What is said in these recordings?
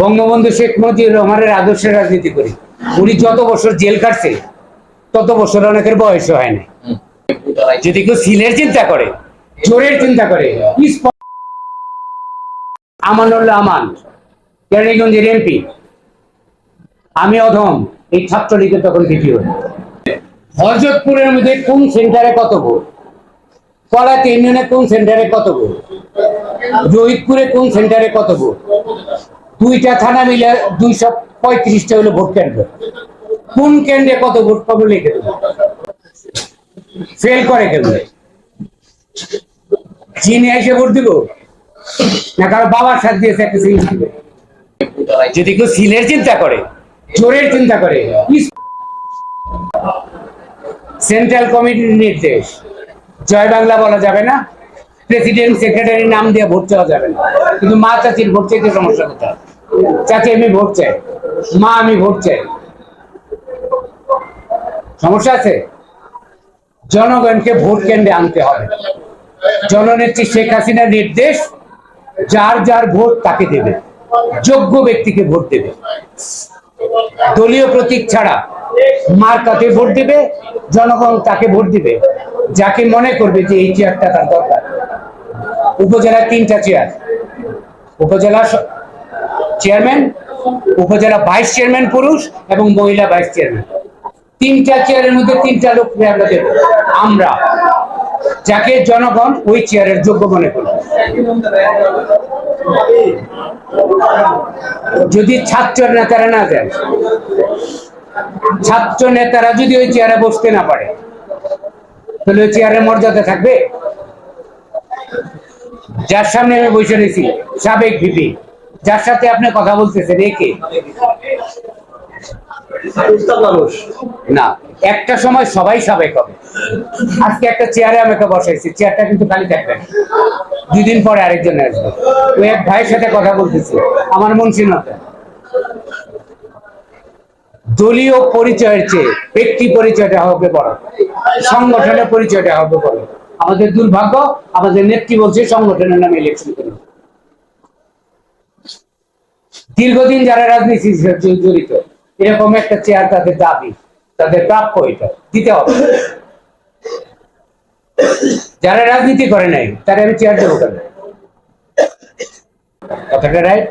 বঙ্গবন্ধু শেখ মুজিবুর রহমানের আদর্শের রাজনীতি করি। উনি যত বছর জেল কাটছে তত বছর অনেকের বয়স হয় না। যদি কেউ সিলের চিন্তা করে, চোরের চিন্তা করে আমানুল্লাহ আমান, কেরানীগঞ্জের এমপি। আমি অধম, এই ছাত্রলীগের তখন ভিডিও হরজতপুরের মধ্যে কোন সেন্টারে কত ভোট? কলাতে ইউনিয়নে কোন সেন্টারে কত ভোট? রোহিতপুরে কোন সেন্টারে কত ভোট? দুইটা থানা মিলে দুইশো পঁয়ত্রিশটা হলো ভোট কেন্দ্র। কোন কেন্দ্রে কত ভোট পাবো লিখে দেবো ফেল করে কেন্দ্রে। চিনে এসে ভোট দিব? না কারও বাবার সাথে দিয়েছে একটা সিল যদি কেউ সিলের চিন্তা করে, চোরের চিন্তা করে সেন্ট্রাল কমিটির নির্দেশ। জয় বাংলা বলা যাবে না। প্রেসিডেন্ট সেক্রেটারি নাম দিয়ে ভোট চাওয়া যাবে না। কিন্তু মা চাচির ভোট চাইতে সমস্যা কোথায়? চাচি, আমি ভোট চাই। মা, আমি ভোট চাই। সমস্যা আছে? জনগণকে ভোট কেন্দ্রে আনতে হবে। জননেত্রী শেখ হাসিনার নির্দেশ, যার যার ভোট তাকে দেবে। যোগ্য ব্যক্তিকে ভোট দেবে। দলীয় প্রতীক ছাড়া মার কাছে ভোট দিবে, জনগণ তাকে ভোট দিবে। যাকে মনে করবে যে এই চেয়ারটা তার দরকার। উপজেলার তিনটা চেয়ার। উপজেলা চেয়ারম্যান, উপজেলা ভাইস চেয়ারম্যান পুরুষ এবং মহিলা ভাইস চেয়ারম্যান। তিনটা চেয়ারের মধ্যে তিনটা লোক আমরা দেব আমরা যাকে জনগণ ওই চেয়ারের যোগ্য মনে করবে। যদি ছাত্র নেতারা না দেন ছাত্র নেতারা যদি ওই চেয়ারে বসতে না পারে, তাহলে ওই চেয়ারের মর্যাদা থাকবে? যার সামনে আমি বসে রয়েছি, সাবেক ভিপি। যার সাথে আপনি কথা বলতেছেন একে না একটা সময় সবাই সাবেক হবে। আজকে একটা চেয়ারে আমাকে বসাইছি চেয়ারটা কিন্তু খালি থাকবে। দুই দিন পরে আরেকজন আসবে। ওই এক ভাইয়ের সাথে কথা বলতেছি আমার মন চিনতে দলীয় পরিচয়ের চেয়ে ব্যক্তি পরিচয়টা হবে বড়। সংগঠনের পরিচয়টা হবে বড়। আমাদের দুর্ভাগ্য আমাদের নেত্রী বলছে সংগঠনের নামে ইলেকশন করুন। দীর্ঘদিন যারা রাজনীতি জড়িত এরকম একটা চেয়ার তাদের দাবি তাদের প্রাপ্য এটা দিতে হবে। যারা রাজনীতি করে নাই তারা আমি চেয়ার দেবো কেন? কথাটা রাইট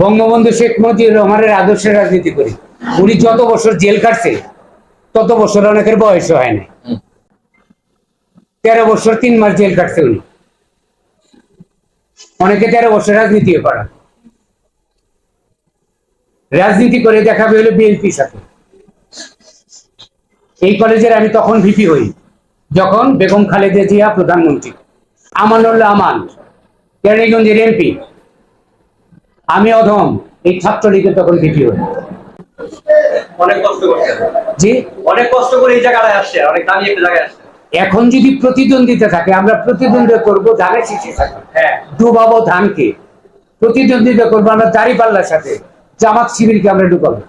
বঙ্গবন্ধু শেখ মুজিবুর রহমানের আদর্শে রাজনীতি করি। উনি যত বছর জেল কাটছে তত বছর অনেকের বয়স হয় না তেরো বছর তিন মাস জেল কাটছে উনি। অনেকে তেরো বছর রাজনীতি করা রাজনীতি করে দেখাবে হলো বিএনপির সাথে। এই কলেজের আমি তখন ভিপি হই যখন বেগম খালেদা জিয়া প্রধানমন্ত্রী। আমানুল্লাহ আমান কেরানীগঞ্জের এমপি আমি অধম এই ছাত্রলীগের তখন ভিপি হই। অনেক কষ্ট করছে জি? অনেক কষ্ট করে এই জায়গায় আসছে অনেক দামি একটা জায়গায় আসছে। এখন যদি প্রতিদ্বন্দ্বিতা থাকে আমরা প্রতিদ্বন্দ্বিতা করব ধানের শীষে থাকবে। হ্যাঁ। ডুবাবো ধানকে। প্রতিদ্বন্দ্বিতা করব আমরা দাড়ি পাল্লার সাথে। জামাত শিবিরকে আমরা ডুবাবো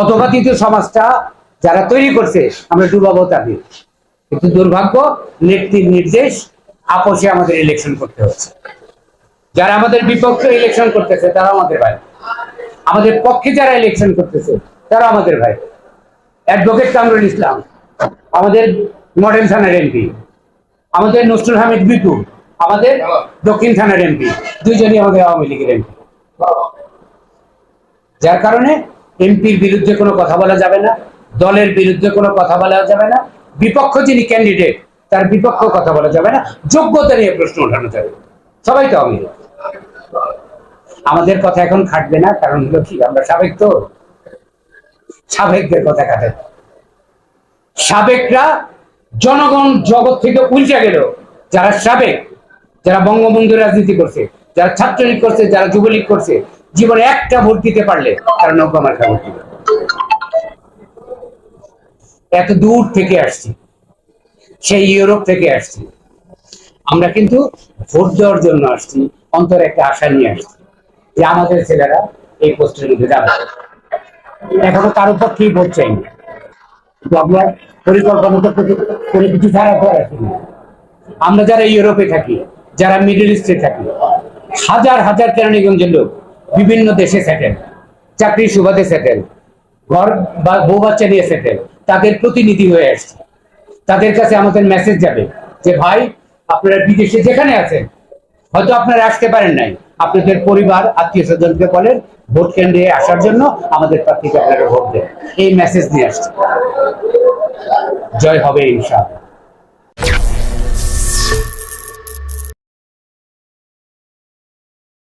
অধপাতিত সমাজটা যারা তৈরি করছে, আমরা ডুবাবো তাকে কিন্তু দুর্ভাগ্য, নেত্রীর নির্দেশ, আপোষে আমাদের ইলেকশন করতে হচ্ছে। যারা আমাদের বিপক্ষে ইলেকশন করতেছে তারা আমাদের ভাই। আমাদের পক্ষে যারা ইলেকশন করতেছে তারা আমাদের ভাই। অ্যাডভোকেট কামরুল ইসলাম, আমাদের মডেল থানার এমপি আমাদের নসরুল হামিদ বিপু আমাদের দক্ষিণ থানার এমপি দুইজনই আমাদের আওয়ামী লীগের এমপি যার কারণে এমপির বিরুদ্ধে কোনো কথা বলা যাবে না, দলের বিরুদ্ধে কোনো কথা বলা যাবে না, বিপক্ষ যিনি ক্যান্ডিডেট তার বিপক্ষ কথা বলা যাবে না, যোগ্যতা নিয়ে প্রশ্ন ওঠানো যাবে। সবাই তো লীগ। আমাদের কথা এখন খাটবে না, কারণ হলো কি, আমরা সাবেক তো। সাবেকদের কথা খাটে। সাবেকরা জনগণ জগৎ থেকে উল্টে গেল। যারা সাবেক, যারা বঙ্গবন্ধু রাজনীতি করছে, যারা ছাত্রলীগ করছে, যারা যুবলীগ করছে জীবনে একটা ভোট দিতে পারলে তারা নৌকা মার্কা ভোট দিবে। এত দূর থেকে আসছি। সেই ইউরোপ থেকে আসছি। আমরা কিন্তু ভোট দেওয়ার জন্য আসছি, অন্তরে একটা আশা নিয়ে আসছি যে আমাদের ছেলেরা এই পোস্টের মধ্যে যাবে। এখনও কারও পক্ষেই ভোট চাইনি? কিন্তু আমরা পরিকল্পনা করে- কিছু ছাড়া করে রাখি না। আমরা যারা ইউরোপে থাকি, যারা মিডল ইস্টে থাকি, হাজার হাজার কেরানীগঞ্জের লোক বিভিন্ন দেশে সেটেল চাকরির সুবাদে সেটেল ঘর বা বউ বাচ্চা নিয়ে সেটেল তাদের প্রতিনিধি হয়ে আসছে। তাদের কাছে আমাদের মেসেজ যাবে যে, ভাই, আপনারা বিদেশে যেখানে আছেন, হয়তো আপনারা আসতে পারেন নাই। আপনাদের পরিবার, আত্মীয় স্বজনকে বলেন, ভোট কেন্দ্রে আসার জন্য আমাদের প্রার্থীকে আপনারা ভোট দেন। এই মেসেজ নিয়ে আসছে। জয় হবে ইনশাআল্লাহ।